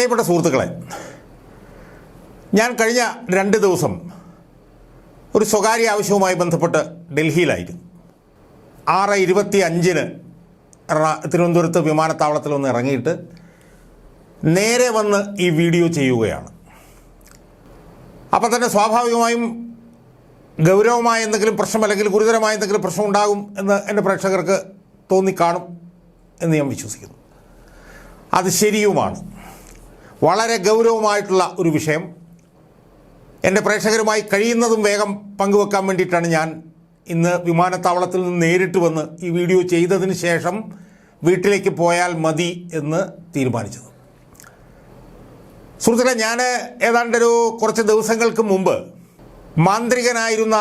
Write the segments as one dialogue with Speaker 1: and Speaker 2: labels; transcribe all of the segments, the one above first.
Speaker 1: പ്രിയപ്പെട്ട സുഹൃത്തുക്കളെ ഞാൻ കഴിഞ്ഞ രണ്ട് ദിവസം ഒരു സ്വകാര്യ ആവശ്യവുമായി ബന്ധപ്പെട്ട് ഡൽഹിയിലായിരുന്നു. ആറ് ഇരുപത്തി അഞ്ചിന് തിരുവനന്തപുരത്ത് വിമാനത്താവളത്തിൽ ഒന്ന് ഇറങ്ങിയിട്ട് നേരെ വന്ന് ഈ വീഡിയോ ചെയ്യുകയാണ്. അപ്പോൾ തന്നെ സ്വാഭാവികമായും ഗൗരവമായ എന്തെങ്കിലും പ്രശ്നം അല്ലെങ്കിൽ ഗുരുതരമായ എന്തെങ്കിലും പ്രശ്നം ഉണ്ടാകും എന്ന് എന്റെ പ്രേക്ഷകർക്ക് തോന്നിക്കാണും എന്ന് ഞാൻ വിശ്വസിക്കുന്നു. അത് ശരിയുമാണ്. വളരെ ഗൗരവമായിട്ടുള്ള ഒരു വിഷയം. എന്റെ പ്രേക്ഷകരുമായി കഴിയുന്നതും വേഗം പങ്കുവെക്കാൻ വേണ്ടിയിട്ടാണ് ഞാൻ ഇന്ന് വിമാനത്താവളത്തിൽ നിന്ന് നേരിട്ട് വന്ന് ഈ വീഡിയോ ചെയ്തതിന് ശേഷം വീട്ടിലേക്ക് പോയാൽ മതി എന്ന് തീരുമാനിച്ചത്. സുഹൃത്തുക്കളെ ഞാൻ ഏതാണ്ട് ഒരു കുറച്ച് ദിവസങ്ങൾക്ക് മുമ്പ് മാന്ത്രികനായിരുന്ന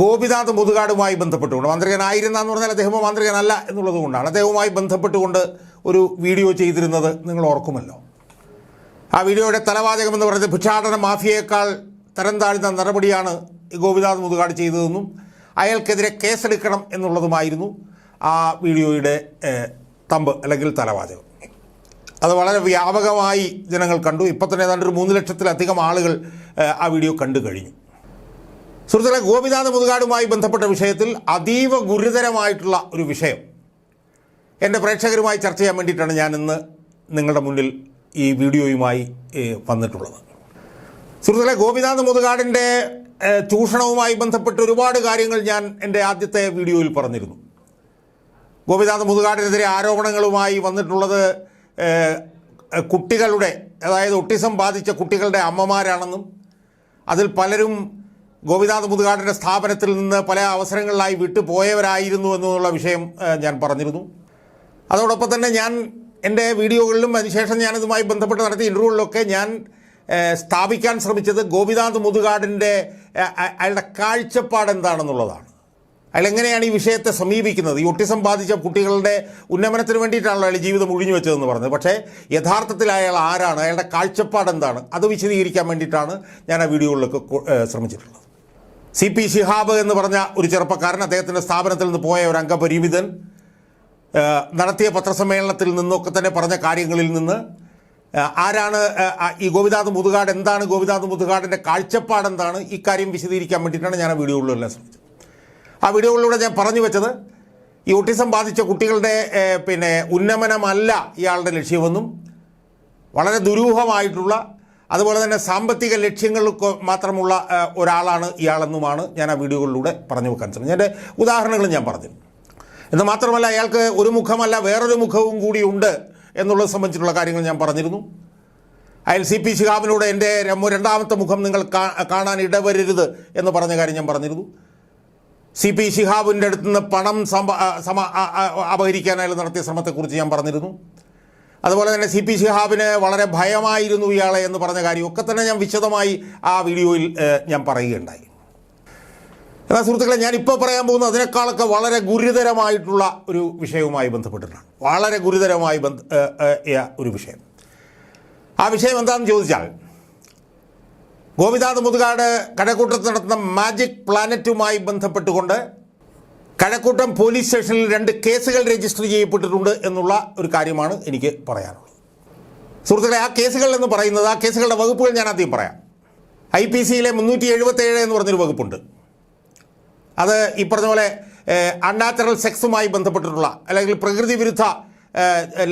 Speaker 1: ഗോപിനാഥ് മുതുകാടുമായി ബന്ധപ്പെട്ടുകൊണ്ട് മാന്ത്രികനായിരുന്ന എന്ന് പറഞ്ഞാൽ അദ്ദേഹം മാന്ത്രികനല്ല എന്നുള്ളത് കൊണ്ടാണ്. അദ്ദേഹവുമായി ബന്ധപ്പെട്ടുകൊണ്ട് ഒരു വീഡിയോ ചെയ്തിരുന്നത് നിങ്ങൾ ഓർക്കുമല്ലോ. ആ വീഡിയോയുടെ തലവാചകം എന്ന് പറയുന്നത് ഭിക്ഷാടന മാഫിയേക്കാൾ തരം താഴ്ന്ന നടപടിയാണ് ഗോപിനാഥ് മുതുകാട് ചെയ്തതെന്നും അയാൾക്കെതിരെ കേസെടുക്കണം എന്നുള്ളതുമായിരുന്നു ആ വീഡിയോയുടെ തമ്പ് അല്ലെങ്കിൽ തലവാചകം. അത് വളരെ വ്യാപകമായി ജനങ്ങൾ കണ്ടു. ഇപ്പോൾ തന്നെ ഏതാണ്ട് ഒരു മൂന്ന് ലക്ഷത്തിലധികം ആളുകൾ ആ വീഡിയോ കണ്ടു കഴിഞ്ഞു. സുഹൃത്തുക്കളെ ഗോപിനാഥ് മുതുകാടുമായി ബന്ധപ്പെട്ട വിഷയത്തിൽ അതീവ ഗുരുതരമായിട്ടുള്ള ഒരു വിഷയം എന്റെ പ്രേക്ഷകരുമായി ചർച്ച ചെയ്യാൻ വേണ്ടിയിട്ടാണ് ഞാൻ ഇന്ന് നിങ്ങളുടെ മുന്നിൽ ഈ വീഡിയോയുമായി വന്നിട്ടുള്ളത്. സുഹൃത്തുക്കളെ ഗോപിനാഥ് മുതുകാടിന്റെ ചൂഷണവുമായി ബന്ധപ്പെട്ട് ഒരുപാട് കാര്യങ്ങൾ ഞാൻ എന്റെ ആദ്യത്തെ വീഡിയോയിൽ പറഞ്ഞിരുന്നു. ഗോപിനാഥ് മുതുകാടിനെതിരെ ആരോപണങ്ങളുമായി വന്നിട്ടുള്ളത് കുട്ടികളുടെ അതായത് ഒട്ടിസം ബാധിച്ച കുട്ടികളുടെ അമ്മമാരാണെന്നും അതിൽ പലരും ഗോപിനാഥ് മുതുകാടിന്റെ സ്ഥാപനത്തിൽ നിന്ന് പല അവസരങ്ങളിലായി വിട്ടുപോയവരായിരുന്നു എന്നുള്ള വിഷയം ഞാൻ പറഞ്ഞിരുന്നു. അതോടൊപ്പം തന്നെ ഞാൻ എന്റെ വീഡിയോകളിലും അതിനുശേഷം ഞാനതുമായി ബന്ധപ്പെട്ട് നടത്തിയ ഇന്റർവ്യൂകളിലൊക്കെ ഞാൻ സ്ഥാപിക്കാൻ ശ്രമിച്ചത് ഗോപിനാഥ് മുതുകാടിന്റെ അയാളുടെ കാഴ്ചപ്പാട് എന്താണെന്നുള്ളതാണ്. അയാൾ എങ്ങനെയാണ് ഈ വിഷയത്തെ സമീപിക്കുന്നത്? ഈ ഒട്ടിസം ബാധിച്ച കുട്ടികളുടെ ഉന്നമനത്തിന് വേണ്ടിയിട്ടാണല്ലോ അയാൾ ജീവിതം ഒഴിഞ്ഞു വെച്ചതെന്ന് പറഞ്ഞത്. പക്ഷേ യഥാർത്ഥത്തിൽ അയാൾ ആരാണ്? അയാളുടെ കാഴ്ചപ്പാട് എന്താണ്? അത് വിശദീകരിക്കാൻ വേണ്ടിയിട്ടാണ് ഞാൻ ആ വീഡിയോകളിലൊക്കെ ശ്രമിച്ചിട്ടുള്ളത്. സി പി ശിഹാബ് എന്ന് പറഞ്ഞ ഒരു ചെറുപ്പക്കാരൻ അദ്ദേഹത്തിന്റെ സ്ഥാപനത്തിൽ നിന്ന് പോയ ഒരു അംഗപരിമിതൻ നടത്തിയ പത്രസമ്മേളനത്തിൽ നിന്നൊക്കെ തന്നെ പറഞ്ഞ കാര്യങ്ങളിൽ നിന്ന് ആരാണ് ഈ ഗോപിനാഥ് മുതുകാട് എന്താണ് ഗോപിനാഥ് മുതുകാടിന്റെ കാഴ്ചപ്പാട് എന്താണ് ഇക്കാര്യം വിശദീകരിക്കാൻ വേണ്ടിയിട്ടാണ് ഞാൻ ആ വീഡിയോകളിലെല്ലാം ശ്രമിച്ചത്. ആ വീഡിയോകളിലൂടെ ഞാൻ പറഞ്ഞു വെച്ചത് ഈ ഓട്ടിസം ബാധിച്ച കുട്ടികളുടെ പിന്നെ ഉന്നമനമല്ല ഇയാളുടെ ലക്ഷ്യമെന്നും വളരെ ദുരൂഹമായിട്ടുള്ള അതുപോലെ തന്നെ സാമ്പത്തിക ലക്ഷ്യങ്ങൾക്ക് മാത്രമുള്ള ഒരാളാണ് ഇയാളെന്നുമാണ് ഞാൻ ആ വീഡിയോകളിലൂടെ പറഞ്ഞു വെക്കാൻ ശ്രമിച്ചത്. എന്റെ ഉദാഹരണങ്ങൾ ഞാൻ പറഞ്ഞു എന്ന് മാത്രമല്ല അയാൾക്ക് ഒരു മുഖമല്ല വേറൊരു മുഖവും കൂടിയുണ്ട് എന്നുള്ളത് സംബന്ധിച്ചിട്ടുള്ള കാര്യങ്ങൾ ഞാൻ പറഞ്ഞിരുന്നു. അയാൾ സി പി ശിഹാബിനോട് എന്റെ രണ്ടാമത്തെ മുഖം നിങ്ങൾ കാണാൻ ഇടവരരുത് എന്ന് പറഞ്ഞ കാര്യം ഞാൻ പറഞ്ഞിരുന്നു. സി പി ശിഹാബിന്റെ അടുത്ത് നിന്ന് പണം സംഭ സമ നടത്തിയ ശ്രമത്തെക്കുറിച്ച് ഞാൻ പറഞ്ഞിരുന്നു. അതുപോലെ തന്നെ സി പി ശിഹാബിന് വളരെ ഭയമായിരുന്നു ഇയാളെ എന്ന് പറഞ്ഞ കാര്യമൊക്കെ തന്നെ ഞാൻ വിശദമായി ആ വീഡിയോയിൽ ഞാൻ പറയുകയുണ്ടായി. എന്നാൽ സുഹൃത്തുക്കളെ ഞാൻ ഇപ്പോൾ പറയാൻ പോകുന്നത് അതിനേക്കാളൊക്കെ വളരെ ഗുരുതരമായിട്ടുള്ള ഒരു വിഷയവുമായി ബന്ധപ്പെട്ടിട്ടാണ്. വളരെ ഗുരുതരമായി ബന്ധ ഒരു വിഷയം. ആ വിഷയം എന്താണെന്ന് ചോദിച്ചാൽ ഗോപിനാഥ് മുതുകാട് കഴക്കൂട്ടത്ത് നടത്തുന്ന മാജിക് പ്ലാനറ്റുമായി ബന്ധപ്പെട്ടുകൊണ്ട് കഴക്കൂട്ടം പോലീസ് സ്റ്റേഷനിൽ രണ്ട് കേസുകൾ രജിസ്റ്റർ ചെയ്യപ്പെട്ടിട്ടുണ്ട് എന്നുള്ള ഒരു കാര്യമാണ് എനിക്ക് പറയാനുള്ളത്. സുഹൃത്തുക്കളെ ആ കേസുകൾ എന്ന് പറയുന്നത് ആ കേസുകളുടെ വകുപ്പുകൾ ഞാൻ ആദ്യം പറയാം. ഐ പി സിയിലെ മുന്നൂറ്റി എഴുപത്തേഴ് എന്ന് പറഞ്ഞൊരു വകുപ്പുണ്ട്. അത് ഈ പറഞ്ഞ പോലെ അൺനാച്ചുറൽ സെക്സുമായി ബന്ധപ്പെട്ടിട്ടുള്ള അല്ലെങ്കിൽ പ്രകൃതി വിരുദ്ധ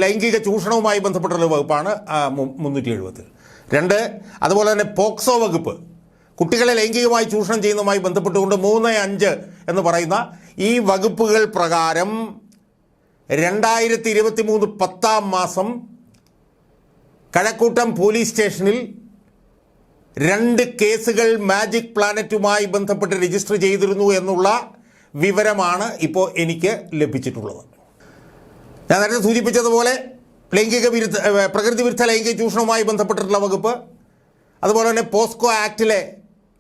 Speaker 1: ലൈംഗിക ചൂഷണവുമായി ബന്ധപ്പെട്ടുള്ള വകുപ്പാണ് മുന്നൂറ്റി എഴുപത്തി രണ്ട് അതുപോലെ തന്നെ പോക്സോ വകുപ്പ്. കുട്ടികളെ ലൈംഗികമായി ചൂഷണം ചെയ്യുന്നതുമായി ബന്ധപ്പെട്ടുകൊണ്ട് മൂന്ന് അഞ്ച് എന്ന് പറയുന്ന ഈ വകുപ്പുകൾ പ്രകാരം രണ്ടായിരത്തി ഇരുപത്തി മൂന്ന് പത്താം മാസം കഴക്കൂട്ടം പോലീസ് സ്റ്റേഷനിൽ രണ്ട് കേസുകൾ മാജിക് പ്ലാനറ്റുമായി ബന്ധപ്പെട്ട് രജിസ്റ്റർ ചെയ്തിരുന്നു എന്നുള്ള വിവരമാണ് ഇപ്പോൾ എനിക്ക് ലഭിച്ചിട്ടുള്ളത്. ഞാൻ നേരത്തെ സൂചിപ്പിച്ചതുപോലെ ലൈംഗിക വിരുദ്ധ പ്രകൃതി വിരുദ്ധ ലൈംഗിക ചൂഷണവുമായി ബന്ധപ്പെട്ടിട്ടുള്ള വകുപ്പ് അതുപോലെ തന്നെ പോസ്കോ ആക്റ്റിലെ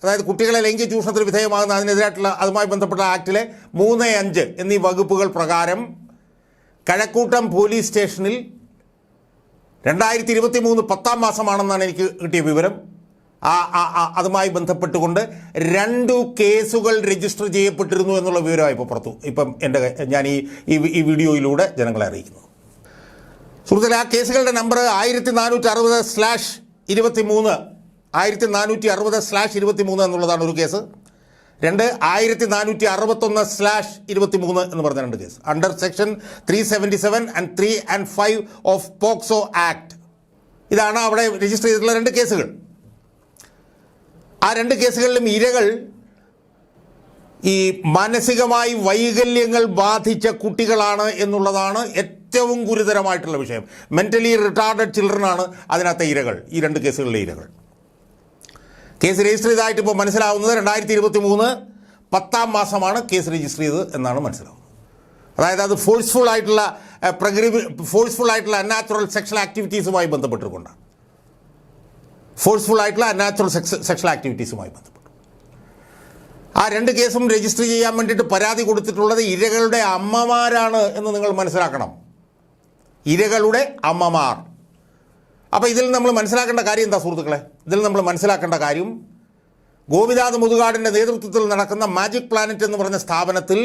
Speaker 1: അതായത് കുട്ടികളെ ലൈംഗിക ചൂഷണത്തിന് വിധേയമാകുന്ന അതിനെതിരായിട്ടുള്ള അതുമായി ബന്ധപ്പെട്ട ആക്റ്റിലെ മൂന്ന് അഞ്ച് എന്നീ വകുപ്പുകൾ പ്രകാരം കഴക്കൂട്ടം പോലീസ് സ്റ്റേഷനിൽ രണ്ടായിരത്തി ഇരുപത്തി മൂന്ന് പത്താം മാസമാണെന്നാണ് എനിക്ക് കിട്ടിയ വിവരം. അതുമായി ബന്ധപ്പെട്ടുകൊണ്ട് രണ്ടു കേസുകൾ രജിസ്റ്റർ ചെയ്യപ്പെട്ടിരുന്നു എന്നുള്ള വിവരമായി ഇപ്പോൾ പുറത്തു. ഇപ്പം എന്റെ ഞാൻ ഈ ഈ വീഡിയോയിലൂടെ ജനങ്ങളെ അറിയിക്കുന്നു. സുഹൃത്തുക്കളെ ആ കേസുകളുടെ നമ്പർ ആയിരത്തി നാനൂറ്റി അറുപത് സ്ലാഷ് ഇരുപത്തി മൂന്ന് ആയിരത്തി നാനൂറ്റി അറുപത് സ്ലാഷ് ഇരുപത്തി മൂന്ന് എന്നുള്ളതാണ് ഒരു കേസ്. രണ്ട് ആയിരത്തി നാനൂറ്റി അറുപത്തൊന്ന് സ്ലാഷ് ഇരുപത്തി മൂന്ന് എന്ന് പറഞ്ഞ രണ്ട് case. Under section three seventy seven and three and five of POCSO act. ഇതാണ് അവിടെ രജിസ്റ്റർ ചെയ്തിട്ടുള്ള രണ്ട് കേസുകൾ. ആ രണ്ട് കേസുകളിലും ഇരകൾ ഈ മാനസികമായി വൈകല്യങ്ങൾ ബാധിച്ച കുട്ടികളാണ് എന്നുള്ളതാണ് ഏറ്റവും ഗുരുതരമായിട്ടുള്ള വിഷയം. മെന്റലി റിട്ടാർഡഡ് ചിൽഡ്രനാണ് അതിനകത്തെ ഇരകൾ ഈ രണ്ട് കേസുകളിലെ ഇരകൾ. കേസ് രജിസ്റ്റർ ചെയ്തതായിട്ട് ഇപ്പോൾ മനസ്സിലാവുന്നത് രണ്ടായിരത്തി ഇരുപത്തി മൂന്ന് പത്താം മാസമാണ് കേസ് രജിസ്റ്റർ ചെയ്തത് എന്നാണ് മനസ്സിലാവുന്നത്. അതായത് അത് ഫോഴ്സ്ഫുൾ ആയിട്ടുള്ള പ്രകൃതി ഫോഴ്സ്ഫുൾ ആയിട്ടുള്ള അൺനാച്ചുറൽ സെക്ഷൽ ആക്ടിവിറ്റീസുമായി ബന്ധപ്പെട്ടുകൊണ്ടാണ് ഫോഴ്സ്ഫുൾ ആയിട്ടുള്ള അനാച്ചുറൽ സെക്സ് സെക്ഷൽ ആക്ടിവിറ്റീസുമായി ബന്ധപ്പെട്ട്. ആ രണ്ട് കേസും രജിസ്റ്റർ ചെയ്യാൻ വേണ്ടിയിട്ട് പരാതി കൊടുത്തിട്ടുള്ളത് ഇരകളുടെ അമ്മമാരാണ് എന്ന് നിങ്ങൾ മനസ്സിലാക്കണം. ഇരകളുടെ അമ്മമാർ. അപ്പോൾ ഇതിൽ നമ്മൾ മനസ്സിലാക്കേണ്ട കാര്യം എന്താ സുഹൃത്തുക്കളെ? ഇതിൽ നമ്മൾ മനസ്സിലാക്കേണ്ട കാര്യം ഗോപിനാഥ് മുതുകാടിന്റെ നേതൃത്വത്തിൽ നടക്കുന്ന മാജിക് പ്ലാനറ്റ് എന്ന് പറഞ്ഞ സ്ഥാപനത്തിൽ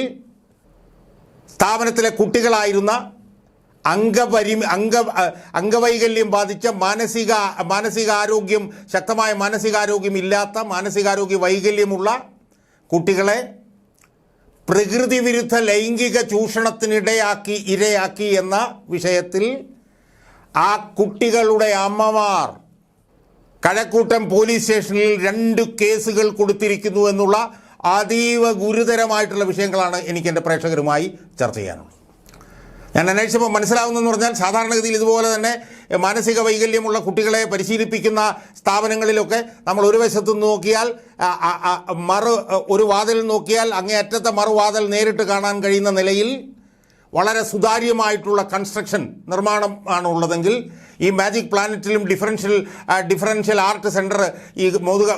Speaker 1: സ്ഥാപനത്തിലെ കുട്ടികളായിരുന്ന അംഗപരി അംഗ അംഗവൈകല്യം ബാധിച്ച മാനസിക മാനസികാരോഗ്യം ശക്തമായ മാനസികാരോഗ്യം ഇല്ലാത്ത മാനസികാരോഗ്യ വൈകല്യമുള്ള കുട്ടികളെ പ്രകൃതി വിരുദ്ധ ലൈംഗിക ചൂഷണത്തിനിടയാക്കി ഇരയാക്കി എന്ന വിഷയത്തിൽ ആ കുട്ടികളുടെ അമ്മമാർ കഴക്കൂട്ടം പോലീസ് സ്റ്റേഷനിൽ രണ്ട് കേസുകൾ കൊടുത്തിരിക്കുന്നു എന്നുള്ള അതീവ ഗുരുതരമായിട്ടുള്ള വിഷയങ്ങളാണ് എനിക്ക് എന്റെ പ്രേക്ഷകരുമായി ചർച്ച ചെയ്യാനുള്ളത്. ഞാൻ അന്വേഷിച്ചപ്പോൾ മനസ്സിലാവുന്നതെന്ന് പറഞ്ഞാൽ സാധാരണഗതിയിൽ ഇതുപോലെ തന്നെ മാനസിക വൈകല്യമുള്ള കുട്ടികളെ പരിശീലിപ്പിക്കുന്ന സ്ഥാപനങ്ങളിലൊക്കെ നമ്മൾ ഒരു വശത്ത് നോക്കിയാൽ മറു ഒരു വാതിൽ നോക്കിയാൽ അങ്ങേ അങ്ങേയറ്റത്തെ മറുവാതിൽ നേരിട്ട് കാണാൻ കഴിയുന്ന നിലയിൽ വളരെ സുതാര്യമായിട്ടുള്ള കൺസ്ട്രക്ഷൻ നിർമ്മാണം ആണ് ഉള്ളതെങ്കിൽ ഈ മാജിക് പ്ലാനറ്റിലും ഡിഫറൻഷ്യൽ ഡിഫറൻഷ്യൽ ആർട്ട് സെന്റർ ഈ മുതുക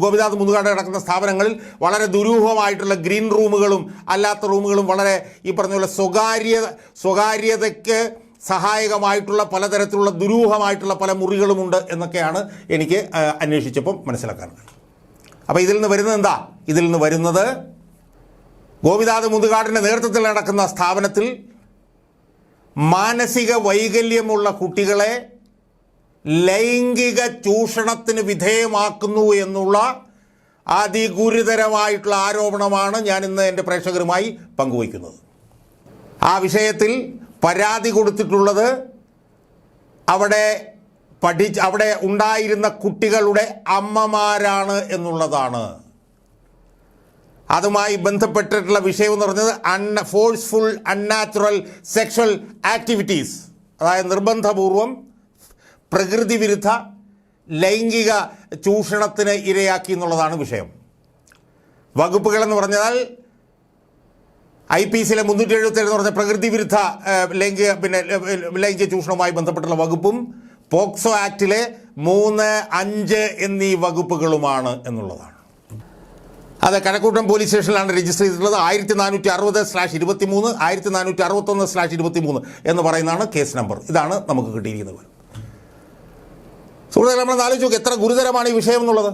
Speaker 1: ഗോപിനാഥ് മുതുകാട് കിടക്കുന്ന സ്ഥാപനങ്ങളിൽ വളരെ ദുരൂഹമായിട്ടുള്ള ഗ്രീൻ റൂമുകളും അല്ലാത്ത റൂമുകളും വളരെ ഈ പറഞ്ഞ സ്വകാര്യ സ്വകാര്യതയ്ക്ക് സഹായകമായിട്ടുള്ള പലതരത്തിലുള്ള ദുരൂഹമായിട്ടുള്ള പല മുറികളുമുണ്ട് എന്നൊക്കെയാണ് എനിക്ക് അന്വേഷിച്ചപ്പം മനസ്സിലാക്കാറുണ്ട് അപ്പോൾ ഇതിൽ നിന്ന് വരുന്നത് എന്താ? ഇതിൽ നിന്ന് വരുന്നത് ഗോപിനാഥ് മുതുകാടിന്റെ നേതൃത്വത്തിൽ നടക്കുന്ന സ്ഥാപനത്തിൽ മാനസിക വൈകല്യമുള്ള കുട്ടികളെ ലൈംഗിക ചൂഷണത്തിന് വിധേയമാക്കുന്നു എന്നുള്ള അതിഗുരുതരമായിട്ടുള്ള ആരോപണമാണ് ഞാൻ ഇന്ന് എന്റെ പ്രേക്ഷകരുമായി പങ്കുവയ്ക്കുന്നത്. ആ വിഷയത്തിൽ പരാതി കൊടുത്തിട്ടുള്ളത് അവിടെ പഠിച്ച് അവിടെ ഉണ്ടായിരുന്ന കുട്ടികളുടെ അമ്മമാരാണ് എന്നുള്ളതാണ്. അതുമായി ബന്ധപ്പെട്ടിട്ടുള്ള വിഷയം എന്ന് പറഞ്ഞത് un forceful unnatural sexual activities. അതായത് നിർബന്ധപൂർവം പ്രകൃതി വിരുദ്ധ ലൈംഗിക ചൂഷണത്തിന് ഇരയാക്കി എന്നുള്ളതാണ് വിഷയം. വകുപ്പുകളെന്ന് പറഞ്ഞാൽ ഐ പി സിയിലെ മുന്നൂറ്റി എഴുപത്തേഴ് എന്ന് പറഞ്ഞ പ്രകൃതി വിരുദ്ധ ലൈംഗിക പിന്നെ ലൈംഗിക ചൂഷണവുമായി ബന്ധപ്പെട്ടുള്ള വകുപ്പും പോക്സോ ആക്ടിലെ മൂന്ന് അഞ്ച് എന്നീ വകുപ്പുകളുമാണ് എന്നുള്ളതാണ്. അത് കഴക്കൂട്ടം പോലീസ് സ്റ്റേഷനിലാണ് രജിസ്റ്റർ ചെയ്തിട്ടുള്ളത്. ആയിരത്തി നാനൂറ്റി അറുപത് സ്ലാഷ് ഇരുപത്തി മൂന്ന് ആയിരത്തി നാനൂറ്റി അറുപത്തൊന്ന് സ്ലാഷ് ഇരുപത്തി മൂന്ന് എന്ന് പറയുന്നതാണ് കേസ് നമ്പർ. ഇതാണ് നമുക്ക് കിട്ടിയിരിക്കുന്നത്. സുഹൃത്തുക്കളെ നമ്മൾ ആലോചിച്ച് നോക്കി എത്ര ഗുരുതരമാണ് ഈ വിഷയം എന്നുള്ളത്?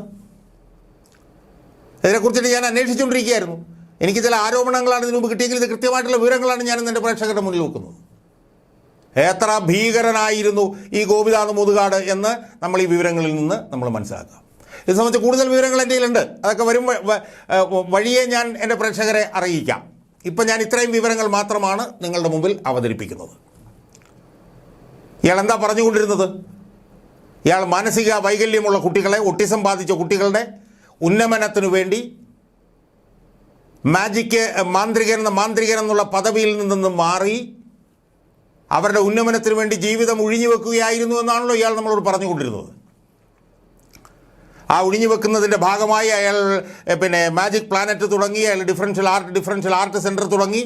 Speaker 1: ഇതിനെക്കുറിച്ചിട്ട് ഞാൻ അന്വേഷിച്ചുകൊണ്ടിരിക്കുകയായിരുന്നു. എനിക്ക് ചില ആരോപണങ്ങളാണ് ഇതിനു മുമ്പ് കിട്ടിയെങ്കിൽ ഇത് കൃത്യമായിട്ടുള്ള വിവരങ്ങളാണ് ഞാൻ എന്റെ പ്രേക്ഷകരുടെ മുന്നിൽ വെക്കുന്നത്. എത്ര ഭീകരനായിരുന്നു ഈ ഗോപിനാഥ് മുതുകാട് എന്ന് നമ്മൾ ഈ വിവരങ്ങളിൽ നിന്ന് നമ്മൾ മനസ്സിലാക്കാം. ഇത് സംബന്ധിച്ച് കൂടുതൽ വിവരങ്ങൾ എന്റെ കയ്യിലുണ്ട്. അതൊക്കെ വരും വഴിയെ ഞാൻ എന്റെ പ്രേക്ഷകരെ അറിയിക്കാം. ഇപ്പം ഞാൻ ഇത്രയും വിവരങ്ങൾ മാത്രമാണ് നിങ്ങളുടെ മുമ്പിൽ അവതരിപ്പിക്കുന്നത്. ഇയാൾ എന്താ പറഞ്ഞുകൊണ്ടിരുന്നത്? ഇയാൾ മാനസിക വൈകല്യമുള്ള കുട്ടികളെ ഒട്ടിസം ബാധിച്ച കുട്ടികളുടെ ഉന്നമനത്തിനു വേണ്ടി മാജിക്ക് മാന്ത്രികൻ മാന്ത്രികൻ എന്നുള്ള പദവിയിൽ നിന്ന് മാറി അവരുടെ ഉന്നമനത്തിന് വേണ്ടി ജീവിതം ഒഴിഞ്ഞു വെക്കുകയായിരുന്നു എന്നാണല്ലോ ഇയാൾ നമ്മളോട് പറഞ്ഞുകൊണ്ടിരുന്നത്. ആ ഒഴിഞ്ഞു വെക്കുന്നതിന്റെ ഭാഗമായി അയാൾ പിന്നെ മാജിക് പ്ലാനറ്റ് തുടങ്ങി അയാൾ differential art differential art centre തുടങ്ങി.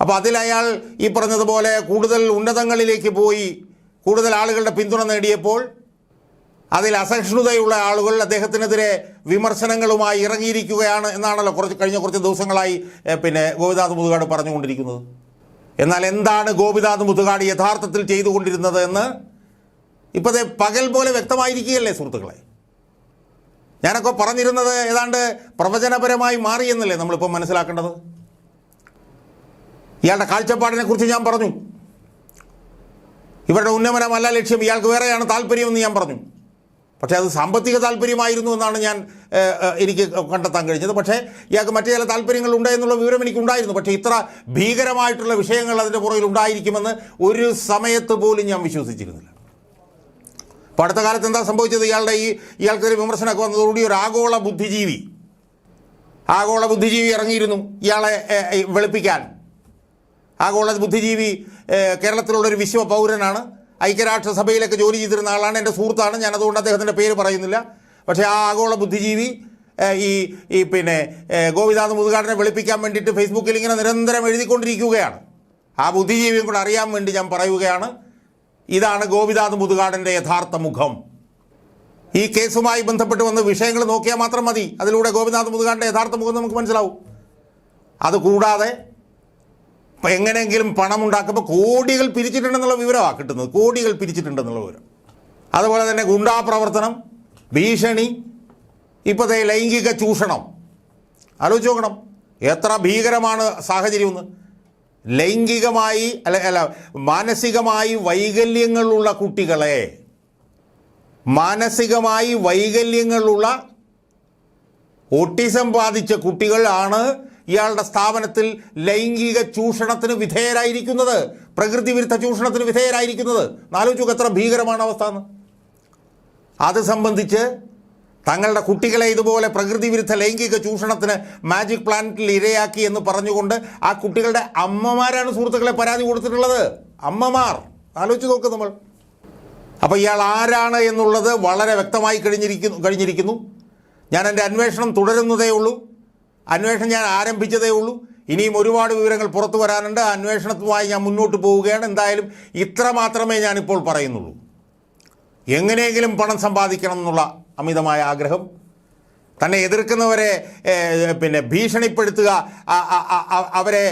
Speaker 1: അപ്പോൾ അതിൽ അയാൾ ഈ പറഞ്ഞതുപോലെ കൂടുതൽ ഉന്നതങ്ങളിലേക്ക് പോയി കൂടുതൽ ആളുകളുടെ പിന്തുണ നേടിയപ്പോൾ അതിൽ അസഹിഷ്ണുതയുള്ള ആളുകൾ അദ്ദേഹത്തിനെതിരെ വിമർശനങ്ങളുമായി ഇറങ്ങിയിരിക്കുകയാണ് എന്നാണല്ലോ കുറച്ച് കഴിഞ്ഞ കുറച്ച് ദിവസങ്ങളായി പിന്നെ ഗോപിനാഥ് മുതുകാട് പറഞ്ഞുകൊണ്ടിരിക്കുന്നത്. എന്നാൽ എന്താണ് ഗോപിനാഥ് മുതുകാട് യഥാർത്ഥത്തിൽ ചെയ്തുകൊണ്ടിരുന്നത് എന്ന് ഇപ്പോഴത്തെ പകൽ പോലെ വ്യക്തമായിരിക്കുകയല്ലേ സുഹൃത്തുക്കളെ? ഞാനൊക്കെ പറഞ്ഞിരുന്നത് ഏതാണ്ട് പ്രവചനപരമായി മാറിയെന്നല്ലേ നമ്മളിപ്പോൾ മനസ്സിലാക്കേണ്ടത്? ഇയാളുടെ കാഴ്ചപ്പാടിനെ കുറിച്ച് ഞാൻ പറഞ്ഞു. ഇവരുടെ ഉന്നമനമല്ല ലക്ഷ്യം ഇയാൾക്ക് വേറെയാണ് താല്പര്യമെന്ന് ഞാൻ പറഞ്ഞു. പക്ഷേ അത് സാമ്പത്തിക താല്പര്യമായിരുന്നു എന്നാണ് ഞാൻ എനിക്ക് കണ്ടെത്താൻ കഴിഞ്ഞത്. പക്ഷേ ഇയാൾക്ക് മറ്റു ചില താല്പര്യങ്ങളുണ്ട് എന്നുള്ള വിവരം എനിക്കുണ്ടായിരുന്നു. പക്ഷേ ഇത്ര ഭീകരമായിട്ടുള്ള വിഷയങ്ങൾ അതിന്റെ പുറകിൽ ഉണ്ടായിരിക്കുമെന്ന് ഒരു സമയത്ത് പോലും ഞാൻ വിശ്വസിച്ചിരുന്നില്ല. അപ്പോൾ അടുത്ത കാലത്ത് എന്താ സംഭവിച്ചത്? ഇയാളുടെ ഈ ഇയാൾക്കൊരു വിമർശനമൊക്കെ വന്നതോടുകൂടി ഒരു ആഗോള ബുദ്ധിജീവി. ആഗോള ബുദ്ധിജീവി ഇറങ്ങിയിരുന്നു ഇയാളെ വെളുപ്പിക്കാൻ. ആഗോള ബുദ്ധിജീവി കേരളത്തിലുള്ളൊരു വിശ്വ പൗരനാണ് ഐക്യരാഷ്ട്രസഭയിലൊക്കെ ജോലി ചെയ്തിരുന്ന ആളാണ് എന്റെ സുഹൃത്താണ്. ഞാൻ അതുകൊണ്ട് അദ്ദേഹത്തിന്റെ പേര് പറയുന്നില്ല. പക്ഷേ ആ ആഗോള ബുദ്ധിജീവി ഈ ഈ പിന്നെ ഗോപിനാഥ് മുതുകാടിനെ വെളുപ്പിക്കാൻ വേണ്ടിയിട്ട് ഫേസ്ബുക്കിൽ ഇങ്ങനെ നിരന്തരം എഴുതിക്കൊണ്ടിരിക്കുകയാണ്. ആ ബുദ്ധിജീവിയും കൂടെ അറിയാൻ വേണ്ടി ഞാൻ പറയുകയാണ്. ഇതാണ് ഗോപിനാഥ് മുതുകാടന്റെ യഥാർത്ഥ മുഖം. ഈ കേസുമായി ബന്ധപ്പെട്ട് വന്ന വിഷയങ്ങൾ നോക്കിയാൽ മാത്രം മതി. അതിലൂടെ ഗോപിനാഥ് മുതുകാടിന്റെ യഥാർത്ഥ മുഖം നമുക്ക് മനസ്സിലാവും. അതുകൂടാതെ എങ്ങനെയെങ്കിലും പണം ഉണ്ടാക്കുമ്പോൾ കോടികൾ പിരിച്ചിട്ടുണ്ടെന്നുള്ള വിവരമാണ് കിട്ടുന്നത്. കോടികൾ പിരിച്ചിട്ടുണ്ടെന്നുള്ള വിവരം. അതുപോലെ തന്നെ ഗുണ്ടാപ്രവർത്തനം ഭീഷണി ഇപ്പോഴത്തെ ലൈംഗിക ചൂഷണം. ആലോചിച്ച് നോക്കണം. എത്ര ഭീകരമാണ് സാഹചര്യമെന്ന് ലൈംഗികമായി അല്ല അല്ല മാനസികമായി വൈകല്യങ്ങളുള്ള കുട്ടികളെ മാനസികമായി വൈകല്യങ്ങളുള്ള ഓട്ടിസം ബാധിച്ച കുട്ടികളാണ് ഇയാളുടെ സ്ഥാപനത്തിൽ ലൈംഗിക ചൂഷണത്തിന് വിധേയരായിരിക്കുന്നത്. പ്രകൃതി വിരുദ്ധ ചൂഷണത്തിന് വിധേയരായിരിക്കുന്നത്. ആലോചിച്ചു എത്ര ഭീകരമാണ് അവസ്ഥ എന്ന്. അത് സംബന്ധിച്ച് തങ്ങളുടെ കുട്ടികളെ ഇതുപോലെ പ്രകൃതി വിരുദ്ധ ലൈംഗിക ചൂഷണത്തിന് മാജിക് പ്ലാനറ്റിൽ ഇരയാക്കി എന്ന് പറഞ്ഞുകൊണ്ട് ആ കുട്ടികളുടെ അമ്മമാരാണ് സുഹൃത്തുക്കളെ പരാതി കൊടുത്തിട്ടുള്ളത്. അമ്മമാർ. ആലോചിച്ച് നോക്ക് നമ്മൾ. അപ്പോൾ ഇയാൾ ആരാണ് എന്നുള്ളത് വളരെ വ്യക്തമായി കഴിഞ്ഞിരിക്കുന്നു കഴിഞ്ഞിരിക്കുന്നു. ഞാൻ എന്റെ അന്വേഷണം തുടരുന്നതേ ഉള്ളൂ. അന്വേഷണം ഞാൻ ആരംഭിച്ചതേ ഉള്ളൂ. ഇനിയും ഒരുപാട് വിവരങ്ങൾ പുറത്തു വരാനുണ്ട്. അന്വേഷണത്തുമായി ഞാൻ മുന്നോട്ട് പോവുകയാണ്. എന്തായാലും ഇത്ര മാത്രമേ ഞാനിപ്പോൾ പറയുന്നുള്ളൂ. എങ്ങനെയെങ്കിലും പണം സമ്പാദിക്കണം എന്നുള്ള അമിതമായ ആഗ്രഹം. തന്നെ എതിർക്കുന്നവരെ പിന്നെ ഭീഷണിപ്പെടുത്തുക അവരെ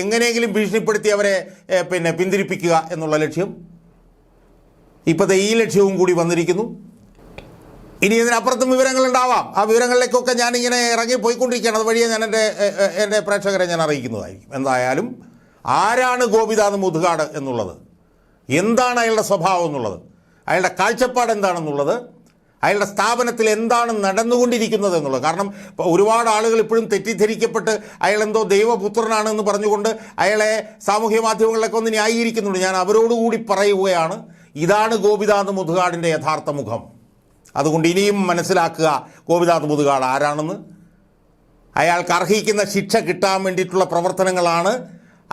Speaker 1: എങ്ങനെയെങ്കിലും ഭീഷണിപ്പെടുത്തി അവരെ പിന്നെ പിന്തിരിപ്പിക്കുക എന്നുള്ള ലക്ഷ്യം ഇപ്പോഴത്തെ ഈ ലക്ഷ്യവും കൂടി വന്നിരിക്കുന്നു. ഇനി ഇതിനപ്പുറത്തും വിവരങ്ങൾ ഉണ്ടാവാം ആ വിവരങ്ങളിലേക്കൊക്കെ ഞാനിങ്ങനെ ഇറങ്ങി പോയിക്കൊണ്ടിരിക്കുകയാണ്. അത് വഴിയെ ഞാൻ എന്റെ എന്റെ പ്രേക്ഷകരെ ഞാൻ അറിയിക്കുന്നതായിരിക്കും. എന്തായാലും ആരാണ് ഗോപിനാഥ് മുതുകാട് എന്നുള്ളത്? എന്താണ് അയാളുടെ സ്വഭാവം എന്നുള്ളത്? അയാളുടെ കാഴ്ചപ്പാട് എന്താണെന്നുള്ളത്? അയാളുടെ സ്ഥാപനത്തിൽ എന്താണ് നടന്നുകൊണ്ടിരിക്കുന്നത് എന്നുള്ളത് കാരണം ഒരുപാട് ആളുകൾ ഇപ്പോഴും തെറ്റിദ്ധരിക്കപ്പെട്ട് അയാളെന്തോ ദൈവപുത്രനാണ് എന്ന് പറഞ്ഞുകൊണ്ട് അയാളെ സാമൂഹ്യ മാധ്യമങ്ങളിലൊക്കെ ഒന്ന് ന്യായീകരിക്കുന്നുണ്ട്. ഞാൻ അവരോടുകൂടി പറയുകയാണ് ഇതാണ് ഗോപിനാഥ് മുതുകാടിന്റെ യഥാർത്ഥ മുഖം. അതുകൊണ്ട് ഇനിയും മനസ്സിലാക്കുക ഗോപിനാഥ് മുതുകാട് ആരാണെന്ന്. അയാൾക്ക് അർഹിക്കുന്ന ശിക്ഷ കിട്ടാൻ വേണ്ടിയിട്ടുള്ള പ്രവർത്തനങ്ങളാണ്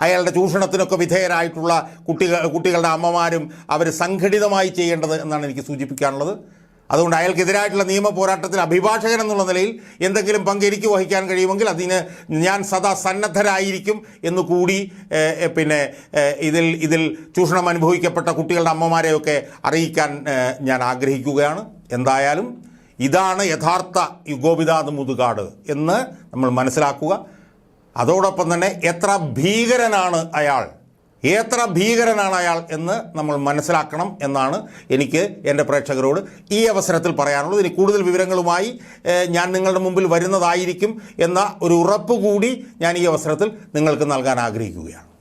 Speaker 1: അയാളുടെ ചൂഷണത്തിനൊക്കെ വിധേയരായിട്ടുള്ള കുട്ടികൾ കുട്ടികളുടെ അമ്മമാരും അവർ സംഘടിതമായി ചെയ്യേണ്ടത് എന്നാണ് എനിക്ക് സൂചിപ്പിക്കാനുള്ളത്. അതുകൊണ്ട് അയാൾക്കെതിരായിട്ടുള്ള നിയമ പോരാട്ടത്തിൽ അഭിഭാഷകൻ എന്നുള്ള നിലയിൽ എന്തെങ്കിലും പങ്ക് എനിക്ക് വഹിക്കാൻ കഴിയുമെങ്കിൽ അതിന് ഞാൻ സദാ സന്നദ്ധരായിരിക്കും എന്ന് കൂടി പിന്നെ ഇതിൽ ഇതിൽ ചൂഷണം അനുഭവിക്കപ്പെട്ട കുട്ടികളുടെ അമ്മമാരെയൊക്കെ അറിയിക്കാൻ ഞാൻ ആഗ്രഹിക്കുകയാണ്. എന്തായാലും ഇതാണ് യഥാർത്ഥ ഗോപിനാഥ് മുതുകാട് എന്ന് നമ്മൾ മനസ്സിലാക്കുക. അതോടൊപ്പം തന്നെ എത്ര ഭീകരനാണ് അയാൾ. എത്ര ഭീകരനാണ് അയാൾ എന്ന് നമ്മൾ മനസ്സിലാക്കണം എന്നാണ് എനിക്ക് എന്റെ പ്രേക്ഷകരോട് ഈ അവസരത്തിൽ പറയാനുള്ളത്. ഇനി കൂടുതൽ വിവരങ്ങളുമായി ഞാൻ നിങ്ങളുടെ മുമ്പിൽ വരുന്നതായിരിക്കും എന്ന ഒരു ഉറപ്പ് കൂടി ഞാൻ ഈ അവസരത്തിൽ നിങ്ങൾക്ക് നൽകാൻ ആഗ്രഹിക്കുകയാണ്.